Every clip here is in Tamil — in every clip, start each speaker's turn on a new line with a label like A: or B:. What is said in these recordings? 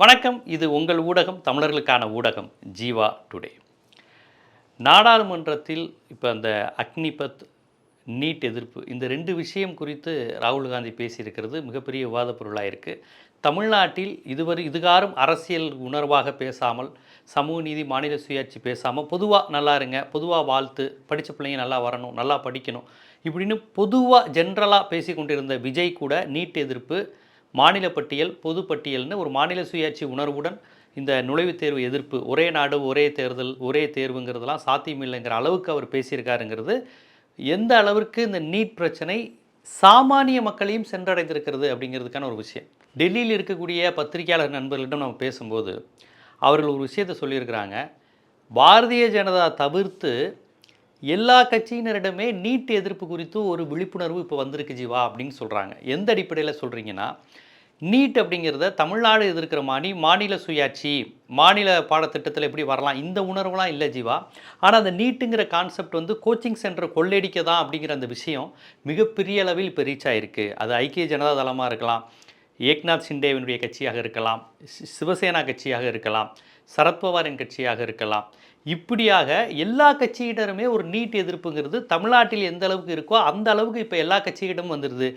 A: வணக்கம். இது உங்கள் ஊடகம் தமிழர்களுக்கான ஊடகம் ஜீவா டுடே. நாடாளுமன்றத்தில் இப்போ அந்த அக்னிபத் நீட் எதிர்ப்பு இந்த ரெண்டு விஷயம் குறித்து ராகுல் காந்தி பேசியிருக்கிறது மிகப்பெரிய விவாதப் பொருளாக இருக்குது தமிழ்நாட்டில் இதுவரை இதுகாரும் அரசியல் உணர்வாக பேசாமல் சமூக நீதி மாநில சுயாட்சி பேசாமல் பொதுவாக நல்லா இருங்க பொதுவாக வாழ்த்து படித்த பிள்ளைங்க நல்லா வரணும் நல்லா படிக்கணும் இப்படின்னு பொதுவாக ஜென்ரலாக பேசி கொண்டிருந்த விஜய் கூட நீட் எதிர்ப்பு மாநில பட்டியல் பொது பட்டியல்னு ஒரு மாநில சுயாட்சி உணர்வுடன் இந்த நுழைவுத் தேர்வு எதிர்ப்பு ஒரே நாடு ஒரே தேர்தல் ஒரே தேர்வுங்கிறதுலாம் சாத்தியமில்லைங்கிற அளவுக்கு அவர் பேசியிருக்காருங்கிறது எந்த அளவிற்கு இந்த நீட் பிரச்சனை சாமானிய மக்களையும் சென்றடைந்திருக்கிறது அப்படிங்கிறதுக்கான ஒரு விஷயம். டெல்லியில் இருக்கக்கூடிய பத்திரிகையாளர் நண்பர்களிடம் நம்ம பேசும்போது அவர்கள் ஒரு விஷயத்தை சொல்லியிருக்கிறாங்க. பாரதிய ஜனதா தவிர்த்து எல்லா கட்சியினரிடமே நீட் எதிர்ப்பு குறித்து ஒரு விழிப்புணர்வு இப்போ வந்திருக்கு ஜீவா அப்படின்னு சொல்கிறாங்க எந்த அடிப்படையில் சொல்கிறீங்கன்னா நீட் அப்படிங்கிறத தமிழ்நாடு எதிர்க்கிற மாணி மாநில சுயாட்சி மாநில பாடத்திட்டத்தில் எப்படி வரலாம்? இந்த உணர்வுலாம் இல்லை ஜீவா. ஆனால் அந்த நீட்டுங்கிற கான்செப்ட் வந்து கோச்சிங் சென்டர் கொள்ளடிக்க தான் அப்படிங்கிற அந்த விஷயம் மிகப்பெரிய அளவில் இப்போ ரீச் ஆகிருக்கு அது ஐக்கிய ஜனதா தளமாக இருக்கலாம் ஏக்நாத் சிண்டேவினுடைய கட்சியாக இருக்கலாம் சி- சிவசேனா கட்சியாக இருக்கலாம் சரத்பவாரின் கட்சியாக இருக்கலாம். இப்படியாக எல்லா கட்சியிடருமே ஒரு நீட் எதிர்ப்புங்கிறது தமிழ்நாட்டில் எந்த அளவுக்கு இருக்கோ அந்த அளவுக்கு இப்போ எல்லா கட்சியிடமும் வந்துடுது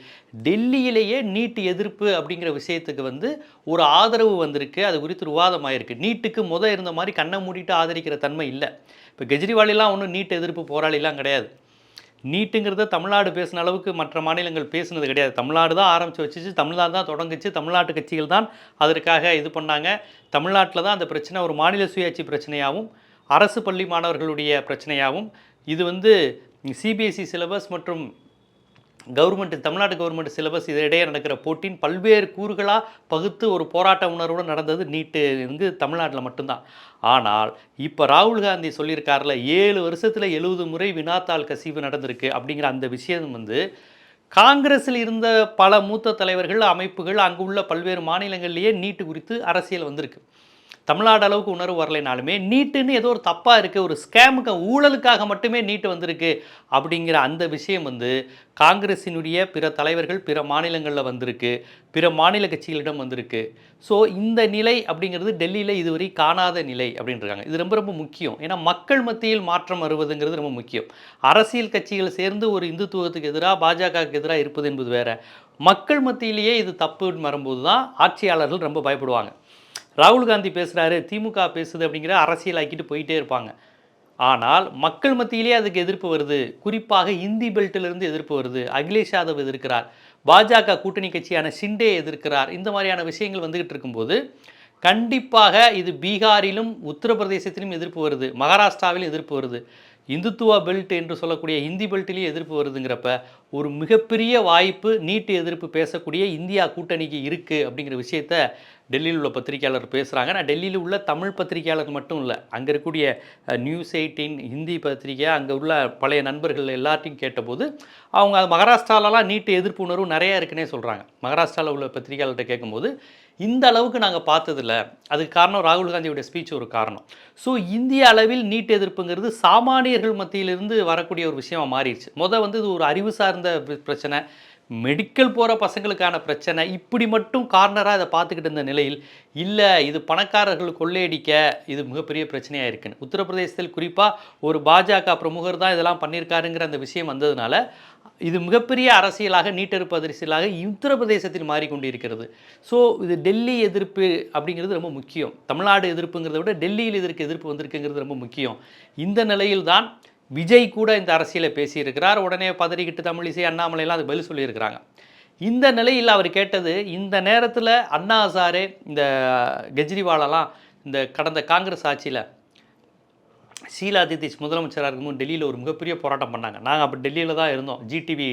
A: டெல்லியிலேயே நீட் எதிர்ப்பு அப்படிங்கிற விஷயத்துக்கு வந்து ஒரு ஆதரவு வந்திருக்கு. அது குறித்து விவாதமாயிருக்கு நீட்டுக்கு முத இருந்த மாதிரி கண்ணை மூடிட்டு ஆதரிக்கிற தன்மை இல்லை. இப்போ கெஜ்ரிவாலெலாம் ஒன்றும் நீட் எதிர்ப்பு போராளிலாம் கிடையாது. நீட்டுங்கிறத தமிழ்நாடு பேசின அளவுக்கு மற்ற மாநிலங்கள் பேசுனது கிடையாது. தமிழ்நாடு தான் ஆரம்பித்து வச்சிச்சு. தமிழ்நாடு தான் தொடங்குச்சு. தமிழ்நாட்டு கட்சிகள் தான் அதற்காக இது பண்ணாங்க. தமிழ்நாட்டில் தான் அந்த பிரச்சனை ஒரு மாநில சுயாட்சி பிரச்சனையாகவும் அரசு பள்ளி மாணவர்களுடைய பிரச்சனையாகவும் இது வந்து சிபிஎஸ்சி சிலபஸ் மற்றும் கவர்மெண்ட் தமிழ்நாடு கவர்மெண்ட் சிலபஸ் இடையே நடக்கிற போட்டியின் பல்வேறு கூறுகளாக பகுத்து ஒரு போராட்ட உணர்வோடு நடந்தது நீட்டு வந்து தமிழ்நாட்டில் மட்டும்தான். ஆனால் இப்போ ராகுல் காந்தி சொல்லியிருக்காருல ஏழு வருஷத்தில் எழுபது முறை வினாத்தாள் கசிவு நடந்திருக்கு அப்படிங்கிற அந்த விஷயம் வந்து காங்கிரஸில் இருந்த பல மூத்த தலைவர்கள் அமைப்புகள் அங்கு உள்ள பல்வேறு மாநிலங்கள்லேயே நீட்டு குறித்து அரசியல் வந்திருக்கு. தமிழ்நாடு அளவுக்கு உணர்வு வரலைனாலுமே நீட்டுன்னு ஏதோ ஒரு தப்பாக இருக்குது ஒரு ஸ்கேமுக்கு ஊழலுக்காக மட்டுமே நீட்டு வந்திருக்கு அப்படிங்கிற அந்த விஷயம் வந்து காங்கிரஸினுடைய பிற தலைவர்கள் பிற மாநிலங்களில் வந்திருக்கு பிற மாநில கட்சிகளிடம் வந்திருக்கு. ஸோ இந்த நிலை அப்படிங்கிறது டெல்லியில் இதுவரை காணாத நிலை அப்படின்றாங்க. இது ரொம்ப ரொம்ப முக்கியம். ஏன்னா மக்கள் மத்தியில் மாற்றம் வருவதுங்கிறது ரொம்ப முக்கியம். அரசியல் கட்சிகள் சேர்ந்து ஒரு இந்துத்துவத்துக்கு எதிராக பாஜகவுக்கு எதிராக இருப்பது என்பது வேற. மக்கள் மத்தியிலேயே இது தப்புன்னு வரும்போது தான் ஆட்சியாளர்கள் ரொம்ப பயப்படுவாங்க. ராகுல் காந்தி பேசுகிறாரு திமுக பேசுது அப்படிங்கிற அரசியலாக்கிட்டு போயிட்டே இருப்பாங்க. ஆனால் மக்கள் மத்தியிலேயே அதுக்கு எதிர்ப்பு வருது. குறிப்பாக இந்தி பெல்ட்டிலிருந்து எதிர்ப்பு வருது. அகிலேஷ் யாதவ் எதிர்க்கிறார். பாஜக கூட்டணி கட்சியான ஷிண்டே எதிர்க்கிறார். இந்த மாதிரியான விஷயங்கள் வந்துகிட்டு இருக்கும்போது கண்டிப்பாக இது பீகாரிலும் உத்தரப்பிரதேசத்திலும் எதிர்ப்பு வருது. மகாராஷ்டிராவிலும் எதிர்ப்பு வருது. இந்துத்துவா பெல்ட் என்று சொல்லக்கூடிய இந்தி பெல்ட்டிலேயே எதிர்ப்பு வருதுங்கிறப்ப ஒரு மிகப்பெரிய வாய்ப்பு நீட்டு எதிர்ப்பு பேசக்கூடிய இந்தியா கூட்டணிக்கு இருக்குது அப்படிங்கிற விஷயத்த டெல்லியில் உள்ள பத்திரிகையாளர் பேசுகிறாங்க நான் டெல்லியில் உள்ள தமிழ் பத்திரிகையாளர் மட்டும் இல்லை அங்கே இருக்கக்கூடிய நியூஸ் எயிட்டீன் ஹிந்தி பத்திரிகை அங்கே உள்ள பழைய நண்பர்கள் எல்லார்ட்டையும் கேட்டபோது அவங்க அது மகாராஷ்டிராலலாம் நீட்டு எதிர்ப்பு உணர்வு நிறையா இருக்குன்னே சொல்கிறாங்க மகாராஷ்டிராவில் உள்ள பத்திரிகையாளர்கிட்ட கேட்கும்போது இந்த அளவுக்கு நாங்கள் பார்த்ததில்ல. அதுக்கு காரணம் ராகுல் காந்தியோட ஸ்பீச் ஒரு காரணம். ஸோ இந்திய அளவில் நீட் எதிர்ப்புங்கிறது சாமானியர்கள் மத்தியிலிருந்து வரக்கூடிய ஒரு விஷயமாக மாறிடுச்சு. முத வந்து இது ஒரு அறிவு சார்ந்த பிர- பிரச்சனை. மெடிக்கல் போகிற பசங்களுக்கான பிரச்சனை. இப்படி மட்டும் கார்னராக இதை பார்த்துக்கிட்டு இருந்த நிலையில் இல்லை இது பணக்காரர்கள் கொள்ளையடிக்க இது மிகப்பெரிய பிரச்சனையாக இருக்குன்னு. உத்தரப்பிரதேசத்தில் குறிப்பாக ஒரு பாஜக பிரமுகர் தான் இதெல்லாம் பண்ணியிருக்காருங்கிற அந்த விஷயம் வந்ததுனால இது மிகப்பெரிய அரசியலாக நீட்டெடுப்பு அரசியலாக உத்தரப்பிரதேசத்தில் மாறிக்கொண்டிருக்கிறது. ஸோ இது டெல்லி எதிர்ப்பு அப்படிங்கிறது ரொம்ப முக்கியம். தமிழ்நாடு எதிர்ப்புங்கிறத விட டெல்லியில் இதற்கு எதிர்ப்பு வந்திருக்குங்கிறது ரொம்ப முக்கியம். இந்த நிலையில்தான் விஜய் கூட இந்த அரசியலை பேசியிருக்கிறார். உடனே பதறிக்கிட்டு தமிழிசை அண்ணாமலையெல்லாம் அது பதில் சொல்லியிருக்கிறாங்க. இந்த நிலையில் அவர் கேட்டது இந்த நேரத்தில் அண்ணா ஹசாரே இந்த கெஜ்ரிவாலெல்லாம் இந்த கடந்த காங்கிரஸ் ஆட்சியில் ஷீலா தீதீஷ் முதலமைச்சராக இருக்கும்போது டெல்லியில் ஒரு மிகப்பெரிய போராட்டம் பண்ணாங்க. நாங்கள் அப்போ டெல்லியில் தான் இருந்தோம். ஜிடிவி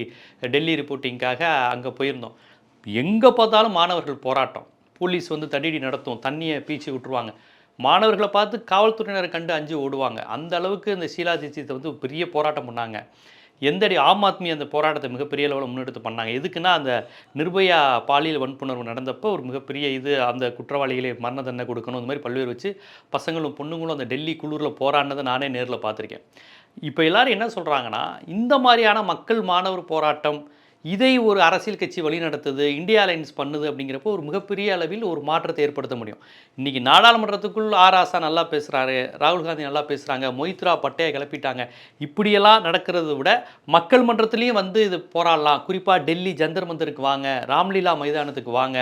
A: டெல்லி ரிப்போர்ட்டிங்காக அங்கே போயிருந்தோம். எங்கே பார்த்தாலும் மாணவர்கள் போராட்டம். போலீஸ் வந்து தடியடி நடத்தும். தண்ணியை பீச்சு விட்டுருவாங்க. மாணவர்களை பார்த்து காவல்துறையினரை கண்டு அஞ்சு ஓடுவாங்க. அந்த அளவுக்கு இந்த ஷீலா தீட்சித்தை வந்து பெரிய போராட்டம் பண்ணாங்க. எந்தடி ஆம் ஆத்மி அந்த போராட்டத்தை மிகப்பெரிய அளவில் முன்னெடுத்து பண்ணாங்க. எதுக்குன்னா அந்த நிர்பயா பாலியல் வன்புணர்வு நடந்தப்போ ஒரு மிகப்பெரிய இது அந்த குற்றவாளிகளை மரண தண்டனை கொடுக்கணும் இந்த மாதிரி பல்வேறு வச்சு பசங்களும் பொண்ணுங்களும் அந்த டெல்லி குளூரில் போராடினதை நானே நேரில் பார்த்துருக்கேன். இப்போ எல்லாரும் என்ன சொல்கிறாங்கன்னா இந்த மாதிரியான மக்கள் மாணவர் போராட்டம் இதை ஒரு அரசியல் கட்சி வழிநடத்துது இந்தியா அலைன்ஸ் பண்ணுது அப்படிங்கிறப்போ ஒரு மிகப்பெரிய அளவில் ஒரு மாற்றத்தை ஏற்படுத்த முடியும். இன்றைக்கி நாடாளுமன்றத்துக்குள் ஆர் ஆசா நல்லா பேசுகிறாரு ராகுல் காந்தி நல்லா பேசுகிறாங்க மொய்த்ரா பட்டையை கிளப்பிட்டாங்க. இப்படியெல்லாம் நடக்கிறத விட மக்கள் மன்றத்துலேயும் வந்து இது போராடலாம். குறிப்பாக டெல்லி ஜந்தர் மந்தருக்கு வாங்க ராம்லீலா மைதானத்துக்கு வாங்க.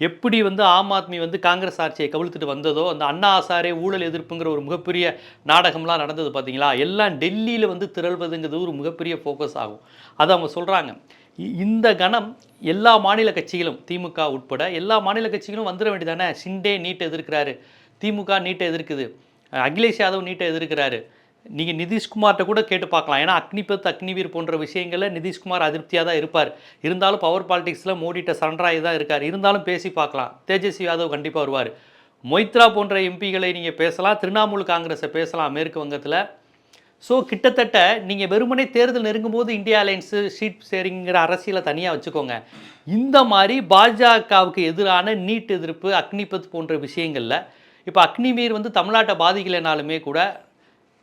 A: எப்படி வந்து ஆம் ஆத்மி வந்து காங்கிரஸ் ஆட்சியை கவிழ்த்துட்டு வந்ததோ அந்த அண்ணா ஆசாரே ஊழல் எதிர்ப்புங்கிற ஒரு மிகப்பெரிய நாடகம்லாம் நடந்தது பார்த்தீங்களா எல்லாம் டெல்லியில் வந்து திரள்வதுங்கிறது ஒரு மிகப்பெரிய ஃபோக்கஸ் ஆகும். அதை அவங்க சொல்கிறாங்க இந்த கணம் எல்லா மாநில கட்சிகளும் திமுக உட்பட எல்லா மாநில கட்சிகளும் வந்துட வேண்டியதானே? ஷிண்டே நீட்டை எதிர்க்கிறாரு. திமுக நீட்டை எதிர்க்குது. அகிலேஷ் யாதவ் நீட்டை எதிர்க்கிறாரு. நீங்கள் நிதிஷ்குமார்கிட்ட கூட கேட்டு பார்க்கலாம். ஏன்னா அக்னிபத் அக்னிவீர் போன்ற விஷயங்களில் நிதிஷ்குமார் அதிருப்தியாக தான் இருப்பார். இருந்தாலும் பவர் பாலிடிக்ஸில் மோடிட்ட சரண்டராகி தான் இருக்கார். இருந்தாலும் பேசி பார்க்கலாம். தேஜஸ்வி யாதவ் கண்டிப்பாக வருவார். மொய்த்ரா போன்ற எம்பிகளை நீங்கள் பேசலாம். திரிணாமுல் காங்கிரஸை பேசலாம். மேற்கு வங்கத்தில் ஸோ கிட்டத்தட்ட நீங்கள் வெறுமனே தேர்தல் நெருங்கும் போது இந்தியா அலைன்ஸு ஷீட் ஷேரிங்கிற அரசியலை தனியாக வச்சுக்கோங்க. இந்த மாதிரி பாஜகவுக்கு எதிரான நீட் எதிர்ப்பு அக்னிபத் போன்ற விஷயங்களில் இப்போ அக்னிமீர் வந்து தமிழ்நாட்டை பாதிக்கலைனாலுமே கூட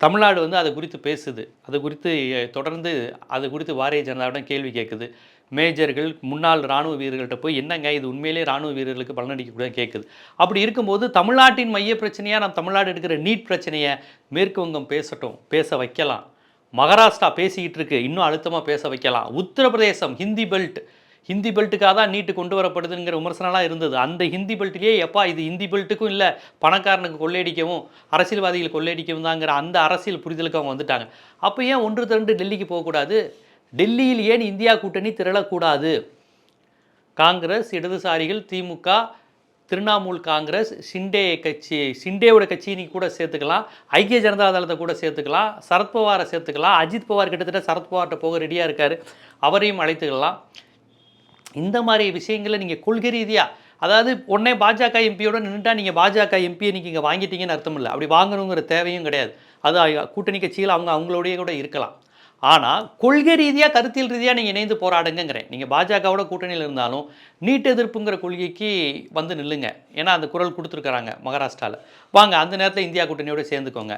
A: தமிழ்நாடு வந்து அதை குறித்து பேசுது. அது குறித்து தொடர்ந்து அது குறித்து பாரதிய ஜனதாவிடம் கேள்வி கேட்குது. மேஜர்கள் முன்னாள் இராணுவ வீரர்கள்ட்ட போய் என்னங்க இது உண்மையிலே இராணுவ வீரர்களுக்கு பலனடிக்கக்கூடாது கேட்குது அப்படி இருக்கும்போது தமிழ்நாட்டின் மைய பிரச்சனையாக நம்ம தமிழ்நாடு எடுக்கிற நீட் பிரச்சனையை மேற்கு வங்கம் பேசட்டும் பேச வைக்கலாம். மகாராஷ்டிரா பேசிக்கிட்டு இருக்கு இன்னும் அழுத்தமாக பேச வைக்கலாம். உத்தரப்பிரதேசம் ஹிந்தி பெல்ட். ஹிந்தி பெல்ட்டுக்காக தான் நீட்டு கொண்டு வரப்படுதுங்கிற விமர்சனம்லாம் இருந்தது. அந்த ஹிந்தி பெல்ட்லேயே எப்பா இது ஹிந்தி பெல்ட்டுக்கும் இல்லை பணக்காரனுக்கு கொள்ளையடிக்கவும் அரசியல்வாதிகள் கொள்ளையடிக்கவும் தாங்கிற அந்த அரசியல் புரிதலுக்கு அவங்க வந்துட்டாங்க. அப்போ ஏன் ஒன்று திரண்டு டெல்லிக்கு போகக்கூடாது? டெல்லியில் ஏன் இந்தியா கூட்டணி திரளக்கூடாது? காங்கிரஸ் இடதுசாரிகள் திமுக திரிணாமுல் காங்கிரஸ் ஷிண்டே கட்சி ஷிண்டேயோட கட்சி நீ கூட சேர்த்துக்கலாம். ஐக்கிய ஜனதா தளத்தை கூட சேர்த்துக்கலாம். சரத்பவாரை சேர்த்துக்கலாம். அஜித் பவார் கிட்டத்தட்ட சரத்பவார்கிட்ட போக ரெடியாக இருக்கார். அவரையும் அழைத்துக்கலாம். இந்த மாதிரி விஷயங்களை நீங்கள் கொள்கை ரீதியாக அதாவது உடனே பாஜக எம்பியோட நின்றுட்டா நீங்கள் பாஜக எம்பியை நீங்கள் இங்கே வாங்கிட்டீங்கன்னு அர்த்தம் இல்லை. அப்படி வாங்கணுங்கிற தேவையும் கிடையாது. அது கூட்டணி கட்சிகள் அவங்க அவங்களோடய கூட இருக்கலாம். ஆனால் கொள்கை ரீதியாக கருத்தியல் ரீதியாக நீங்கள் இணைந்து போராடுங்கிறேன் நீங்கள் பாஜகவோட கூட்டணியில் இருந்தாலும் நீட் எதிர்ப்புங்கிற கொள்கைக்கு வந்து நில்லுங்க. ஏன்னா அந்த குரல் கொடுத்துருக்குறாங்க மகாராஷ்டிராவில் வாங்க அந்த நேரத்தில் இந்தியா கூட்டணியோட சேர்ந்துக்கோங்க.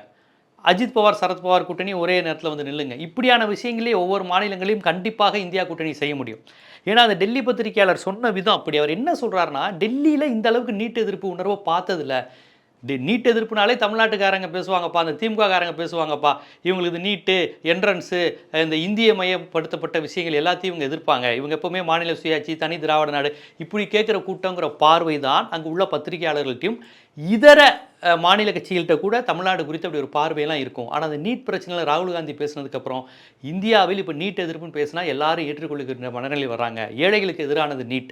A: அஜித் பவார் சரத்பவார் கூட்டணி ஒரே நேரத்தில் வந்து நில்லுங்க. இப்படியான விஷயங்களே ஒவ்வொரு மாநிலங்களையும் கண்டிப்பாக இந்தியா கூட்டணி செய்ய முடியும். ஏன்னா அந்த டெல்லி பத்திரிகையாளர் சொன்ன விதம் அப்படி. அவர் என்ன சொல்கிறாருன்னா டெல்லியில் இந்த அளவுக்கு நீட் எதிர்ப்பு உணர்வை பார்த்ததில்ல. டி- நீட் எதிர்ப்புனாலே தமிழ்நாட்டுக்காரங்க பேசுவாங்கப்பா அந்த திமுககாரங்க பேசுவாங்கப்பா. இவங்களுக்கு நீட்டு என்ட்ரன்ஸு இந்த இந்திய மயப்படுத்தப்பட்ட விஷயங்கள் எல்லாத்தையும் இவங்க எதிர்ப்பாங்க. இவங்க எப்போவுமே மாநில சுயாட்சி தனி திராவிட நாடு இப்படி கேட்குற கூட்டங்கிற பார்வை தான் அங்கே உள்ள பத்திரிகையாளர்கள்ட்டையும் இதர மாநில கட்சிகள்கிட்ட கூட தமிழ்நாடு குறித்து அப்படி ஒரு பார்வையெல்லாம் இருக்கும். ஆனால் அந்த நீட் பிரச்சனையில் ராகுல் காந்தி பேசினதுக்கப்புறம் இந்தியாவில் இப்போ நீட் எதிர்ப்புன்னு பேசினா எல்லாரும் ஏற்றுக்கொள்ளுகின்ற மனநிலை வர்றாங்க. ஏழைகளுக்கு எதிரானது நீட்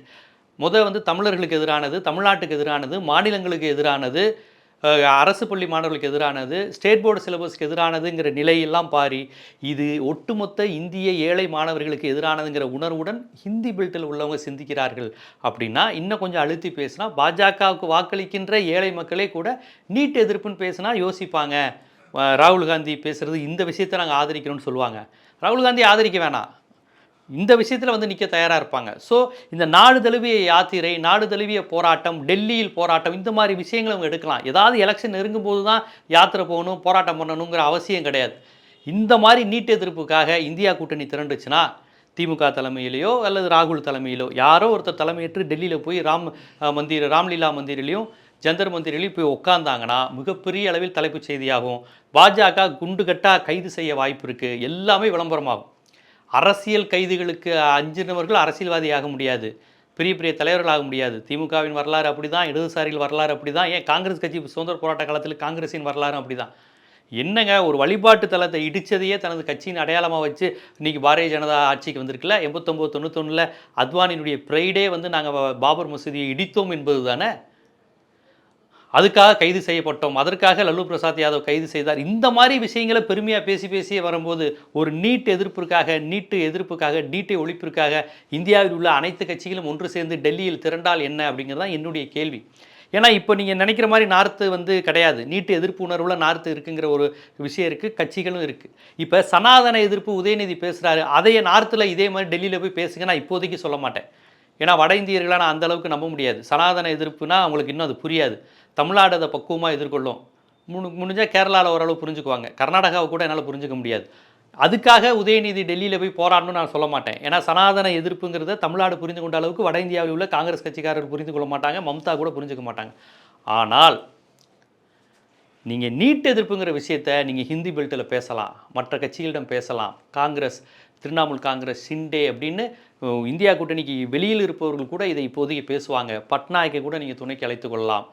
A: முதல் வந்து தமிழர்களுக்கு எதிரானது தமிழ்நாட்டுக்கு எதிரானது மாநிலங்களுக்கு எதிரானது அரசு பள்ளி மாணவர்களுக்கு எதிரானது ஸ்டேட் போர்டு சிலபஸ்க்கு எதிரானதுங்கிற நிலையெல்லாம் பாரி இது ஒட்டுமொத்த இந்திய ஏழை மாணவர்களுக்கு எதிரானதுங்கிற உணர்வுடன் ஹிந்தி பெல்ட்டில் உள்ளவங்க சிந்திக்கிறார்கள் அப்படின்னா இன்னும் கொஞ்சம் அழுத்தி பேசினா பாஜகவுக்கு வாக்களிக்கின்ற ஏழை மக்களே கூட நீட் எதிர்ப்புன்னு பேசினா யோசிப்பாங்க. ராகுல் காந்தி பேசுகிறது இந்த விஷயத்தை நாங்கள் ஆதரிக்கிறோம்னு சொல்லுவாங்க. ராகுல் காந்தி ஆதரிக்க வேணாம். இந்த விஷயத்தில் வந்து நிற்க தயாராக இருப்பாங்க. ஸோ இந்த நாடு தழுவிய யாத்திரை நாடு தழுவிய போராட்டம் டெல்லியில் போராட்டம் இந்த மாதிரி விஷயங்களை அவங்க எடுக்கலாம். ஏதாவது எலெக்ஷன் நெருங்கும் போது தான் யாத்திரை போகணும் போராட்டம் பண்ணணுங்கிற அவசியம் கிடையாது. இந்த மாதிரி நீட் எதிர்ப்புக்காக இந்தியா கூட்டணி திரண்டுச்சுன்னா திமுக தலைமையிலேயோ அல்லது ராகுல் தலைமையிலோ யாரோ ஒருத்தர் தலைமையேற்று டெல்லியில் போய் ராம் மந்திர் ராம்லீலா மந்திரிலையும் ஜந்தர் மந்திரிலையும் போய் உட்காந்தாங்கன்னா மிகப்பெரிய அளவில் தலைப்புச் செய்தியாகும். பாஜக குண்டுகட்டாக கைது செய்ய வாய்ப்பு இருக்குது எல்லாமே விளம்பரமாகும். அரசியல் கைதிகளுக்கு அஞ்சினவர்கள் அரசியல்வாதி ஆக முடியாது. பெரிய பெரிய தலைவர்கள் ஆக முடியாது. திமுகவின் வரலாறு அப்படி தான் இடதுசாரிகள் வரலாறு அப்படி தான் ஏன் காங்கிரஸ் கட்சி சுதந்திர போராட்ட காலத்தில் காங்கிரஸின் வரலாறு அப்படி தான் என்னங்க ஒரு வழிபாட்டு தலத்தை இடித்ததையே தனது கட்சியின் அடையாளமாக வச்சு இன்னைக்கு பாரதிய ஜனதா ஆட்சிக்கு வந்திருக்குல்ல? எண்பத்தொம்போது தொண்ணூத்தொன்னில் அத்வானியினுடைய ப்ரைடே வந்து நாங்கள் பாபர் மசூதியை இடித்தோம் என்பது தானே அதுக்காக கைது செய்யப்பட்டோம். அதற்காக லல்லு பிரசாத் யாதவ் கைது செய்தார். இந்த மாதிரி விஷயங்களை பெருமையாக பேசி பேசி வரும்போது ஒரு நீட் எதிர்ப்பிற்காக நீட்டு எதிர்ப்புக்காக நீட்டை ஒழிப்பிற்காக இந்தியாவில் உள்ள அனைத்து கட்சிகளும் ஒன்று சேர்ந்து டெல்லியில் திரண்டால் என்ன அப்படிங்கிறது தான் என்னுடைய கேள்வி. ஏன்னா இப்போ நீங்கள் நினைக்கிற மாதிரி நார்த்து வந்து கிடையாது. நீட்டு எதிர்ப்பு உணர்வுல நார்த்து இருக்குங்கிற ஒரு விஷயம் இருக்குது கட்சிகளும் இருக்குது இப்போ சனாதன எதிர்ப்பு உதயநிதி பேசுகிறாரு அதையே நார்த்தில் இதே மாதிரி டெல்லியில் போய் பேசுங்க நான் இப்போதைக்கு சொல்ல மாட்டேன். ஏன்னா வட இந்தியர்களாக நான் அந்தளவுக்கு நம்ப முடியாது. சனாதன எதிர்ப்புனா அவங்களுக்கு இன்னும் அது புரியாது. தமிழ்நாடு அதை பக்குவமாக எதிர்கொள்ளும். முடி முடிஞ்சால் கேரளாவில் ஓரளவு புரிஞ்சுக்குவாங்க. கர்நாடகாவை கூட என்னால் புரிஞ்சுக்க முடியாது. அதுக்காக உதயநிதி டெல்லியில் போய் போராடணும்னு நான் சொல்ல மாட்டேன். ஏன்னா சனாதன எதிர்ப்புங்கிறத தமிழ்நாடு புரிந்து கொண்ட அளவுக்கு வட இந்தியாவில் உள்ள காங்கிரஸ் கட்சிக்காரர் புரிந்து கொள்ள மாட்டாங்க மம்தா கூட புரிஞ்சுக்க மாட்டாங்க. ஆனால் நீங்கள் நீட் எதிர்ப்புங்கிற விஷயத்த நீங்கள் ஹிந்தி பெல்ட்டில் பேசலாம் மற்ற கட்சிகளிடம் பேசலாம். காங்கிரஸ் திரிணாமுல் காங்கிரஸ் ஷிண்டே அப்படின்னு இந்தியா கூட்டணிக்கு வெளியில் இருப்பவர்கள் கூட இதை இப்போதைக்கு பேசுவாங்க. பட்நாயக்கை கூட நீங்கள் துணைக்கு அழைத்து கொள்ளலாம்.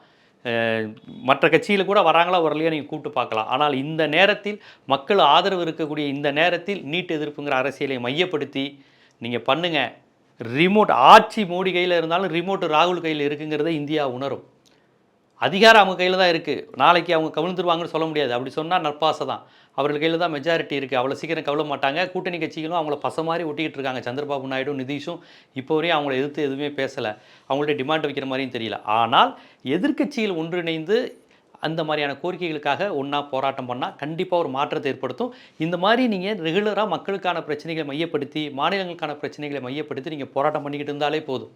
A: மற்ற கட்சியில் கூட வராங்களா வரலையோ நீங்கள் கூப்பிட்டு பார்க்கலாம். ஆனால் இந்த நேரத்தில் மக்கள் ஆதரவு இருக்கக்கூடிய இந்த நேரத்தில் நீட் எதிர்ப்புங்கிற அரசியலை மையப்படுத்தி நீங்கள் பண்ணுங்கள் ரிமோட் ஆட்சி மோடி கையில் இருந்தாலும் ரிமோட் ராகுல் கையில் இருக்குங்கிறத இந்தியா உணரும். அதிகாரம் அவங்க கையில் தான் இருக்குது நாளைக்கு அவங்க கவிழ்ந்துருவாங்கன்னு சொல்ல முடியாது. அப்படி சொன்னால் நற்பாசை தான். அவர்கள் கையில் தான் மெஜாரிட்டி இருக்குது அவ்வளோ சீக்கிரம் கவல மாட்டாங்க. கூட்டணி கட்சிகளும் அவங்கள பச மாதிரி ஒட்டிக்கிட்டு இருக்காங்க. சந்திரபாபு நாயுடு நிதிஷும் இப்போ வரையும் அவங்கள எதிர்த்து எதுவுமே பேசலை. அவங்கள்ட்ட டிமாண்ட் வைக்கிற மாதிரியும் தெரியல. ஆனால் எதிர்க்கட்சிகள் ஒன்றிணைந்து அந்த மாதிரியான கோரிக்கைகளுக்காக ஒன்றா போராட்டம் பண்ணால் கண்டிப்பாக ஒரு மாற்றத்தை ஏற்படுத்தும். இந்த மாதிரி நீங்கள் ரெகுலராக மக்களுக்கான பிரச்சனைகளை மையப்படுத்தி மாநிலங்களுக்கான பிரச்சனைகளை மையப்படுத்தி நீங்கள் போராட்டம் பண்ணிக்கிட்டு இருந்தாலே போதும்.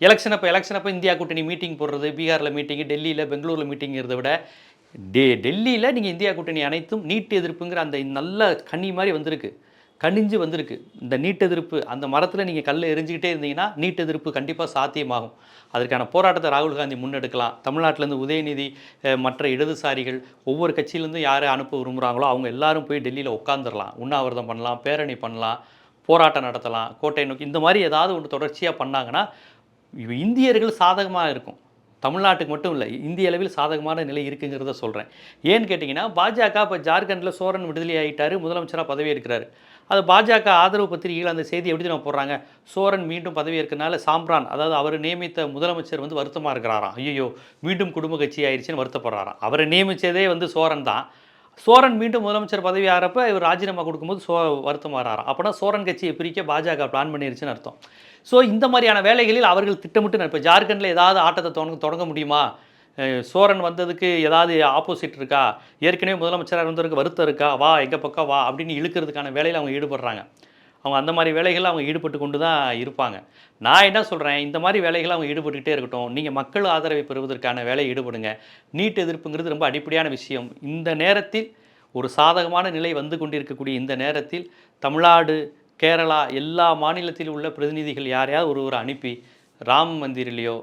A: எலெக்ஷன் அப்போ எலெக்ஷன் அப்போ இந்தியா கூட்டணி மீட்டிங் போடுறது பீகாரில் மீட்டிங் டெல்லியில் பெங்களூரில் மீட்டிங்கிறத விட டே டெல்லியில் நீங்கள் இந்தியா கூட்டணி அனைத்தும் நீட் எதிர்ப்புங்கிற அந்த நல்ல கனி மாதிரி வந்திருக்கு. கனிஞ்சு வந்திருக்கு. இந்த நீட் எதிர்ப்பு அந்த மரத்தில் நீங்கள் கல் எரிஞ்சுக்கிட்டே இருந்தீங்கன்னா நீட் எதிர்ப்பு கண்டிப்பாக சாத்தியமாகும். அதற்கான போராட்டத்தை ராகுல் காந்தி முன்னெடுக்கலாம். தமிழ்நாட்டிலேருந்து உதயநிதி மற்ற இடதுசாரிகள் ஒவ்வொரு கட்சியிலேருந்து யாரை அனுப்ப விரும்புகிறாங்களோ அவங்க எல்லாரும் போய் டெல்லியில் உட்காந்துடலாம் உண்ணாவிரதம் பண்ணலாம் பேரணி பண்ணலாம் போராட்டம் நடத்தலாம் கோட்டை நோக்கி இந்த மாதிரி ஏதாவது ஒன்று தொடர்ச்சியாக பண்ணாங்கன்னா இப்போ இந்தியர்கள் சாதகமாக இருக்கும். தமிழ்நாட்டுக்கு மட்டும் இல்லை இந்திய அளவில் சாதகமான நிலை இருக்குங்கிறத சொல்கிறேன் ஏன்னு கேட்டிங்கன்னா பாஜக இப்போ ஜார்க்கண்டில் சோரன் விடுதலை ஆகிட்டார் முதலமைச்சராக பதவி எடுக்கிறாரு அது பாஜக ஆதரவு பத்திரிகைகள் அந்த செய்தி எப்படி நம்ம போடுறாங்க? சோரன் மீண்டும் பதவி இருக்கிறனால சாம்ரான் அதாவது அவர் நியமித்த முதலமைச்சர் வந்து வருத்தமாக இருக்கிறாராம். ஐயோ மீண்டும் குடும்ப கட்சி ஆயிடுச்சுன்னு வருத்தப்படுறாராம். அவரை நியமித்ததே வந்து சோரன் தான். சோரன் மீண்டும் முதலமைச்சர் பதவி ஆகிறப்ப இவர் ராஜினாமா கொடுக்கும்போது சோ வருத்தம் வராராம் அப்போனா சோரன் கட்சியை பிரிக்க பாஜக பிளான் பண்ணிருச்சுன்னு அர்த்தம். ஸோ இந்த மாதிரியான வேலைகளில் அவர்கள் திட்டமிட்டு இப்போ ஜார்க்கண்டில் ஏதாவது ஆட்டத்தை தொடங்க தொடங்க முடியுமா? சோரன் வந்ததுக்கு ஏதாவது ஆப்போசிட் இருக்கா? ஏற்கனவே முதலமைச்சராக இருந்தவருக்கு வருத்தம் இருக்கா? வா எங்கள் பக்கம் வா அப்படின்னு இழுக்கிறதுக்கான வேலையில் அவங்க ஈடுபடுறாங்க. அவங்க அந்த மாதிரி வேலைகளில் அவங்க ஈடுபட்டு கொண்டு தான் இருப்பாங்க. நான் என்ன சொல்கிறேன் இந்த மாதிரி வேலைகள் அவங்க ஈடுபட்டுக்கிட்டே இருக்கட்டும். நீங்கள் மக்கள் ஆதரவை பெறுவதற்கான வேலையை ஈடுபடுங்க. நீட் எதிர்ப்புங்கிறது ரொம்ப அடிப்படையான விஷயம். இந்த நேரத்தில் ஒரு சாதகமான நிலை வந்து கொண்டிருக்கக்கூடிய இந்த நேரத்தில் தமிழ்நாடு கேரளா எல்லா மாநிலத்தில் உள்ள பிரதிநிதிகள் யாரையாவது ஒருவர் அனுப்பி ராம் மந்திரிலேயோ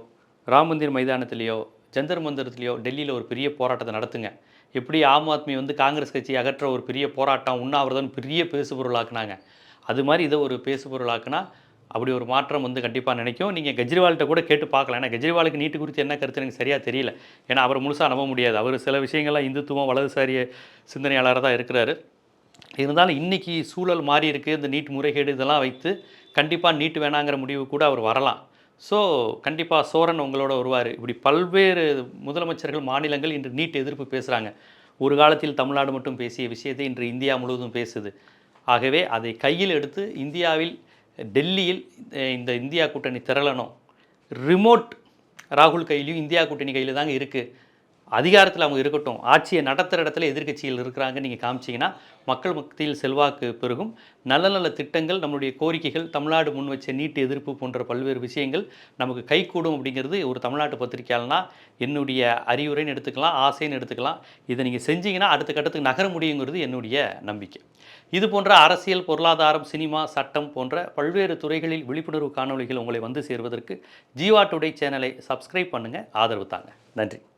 A: ராம் மந்திர் மைதானத்திலேயோ ஜந்தர் மந்திரத்திலேயோ டெல்லியில் ஒரு பெரிய போராட்டத்தை நடத்துங்க. எப்படி ஆம் ஆத்மி வந்து காங்கிரஸ் கட்சி அகற்ற ஒரு பெரிய போராட்டம் உண்ணாவிரதம் பெரிய பேசுபொருளாக்குனாங்க. அது மாதிரி இதை ஒரு பேசுபொருளாக்குனா அப்படி ஒரு மாற்றம் வந்து கண்டிப்பாக நினைக்கும். நீங்கள் கெஜ்ரிவால்கிட்ட கூட கேட்டு பார்க்கலாம். ஏன்னா கெஜ்ரிவாலுக்கு நீட்டு குறித்து என்ன கருத்து எனக்கு சரியாக தெரியல. ஏன்னா அவர் முழுசாக நம்ப முடியாது. அவர் சில விஷயங்கள்லாம் இந்துத்துவம் வலதுசாரிய சிந்தனையாளராக தான் இருக்கிறாரு. இருந்தாலும் இன்றைக்கி சூழல் மாறி இருக்குது இந்த நீட் முறைகேடு இதெல்லாம் வைத்து கண்டிப்பாக நீட் வேணாங்கிற முடிவு கூட அவர் வரலாம். ஸோ கண்டிப்பாக சோரன் உங்களோட வருவார். இப்படி பல்வேறு முதலமைச்சர்கள் மாநிலங்கள் இன்று நீட் எதிர்ப்பு பேசுகிறாங்க ஒரு காலத்தில் தமிழ்நாடு மட்டும் பேசிய விஷயத்தை இன்று இந்தியா முழுவதும் பேசுது. ஆகவே அதை கையில் எடுத்து இந்தியாவில் டெல்லியில் இந்த இந்தியா கூட்டணி திரளணும். ரிமோட் ராகுல் கையிலையும் இந்தியா கூட்டணி கையில் தாங்க இருக்குது அதிகாரத்தில் அவங்க இருக்கட்டும் ஆட்சியை நடத்துகிற இடத்துல எதிர்க்கட்சிகள் இருக்கிறாங்க நீங்கள் காமிச்சிங்கன்னா மக்கள் மத்தியில் செல்வாக்கு பெருகும். நல்ல நல்ல திட்டங்கள் நம்மளுடைய கோரிக்கைகள் தமிழ்நாடு முன் வச்ச நீட்டு எதிர்ப்பு போன்ற பல்வேறு விஷயங்கள் நமக்கு கைகூடும் அப்படிங்கிறது ஒரு தமிழ்நாட்டு பத்திரிக்கையாளனா என்னுடைய அறிவுரைன்னு எடுத்துக்கலாம் ஆசைன்னு எடுத்துக்கலாம். இதை நீங்கள் செஞ்சீங்கன்னா அடுத்த கட்டத்துக்கு நகர முடியுங்கிறது என்னுடைய நம்பிக்கை. இது போன்ற அரசியல் பொருளாதாரம் சினிமா சட்டம் போன்ற பல்வேறு துறைகளில் விழிப்புணர்வு காணொளிகள் உங்களை வந்து சேர்வதற்கு ஜீவா டுடே சேனலை சப்ஸ்கிரைப் பண்ணுங்கள் ஆதரவு தாங்க. நன்றி.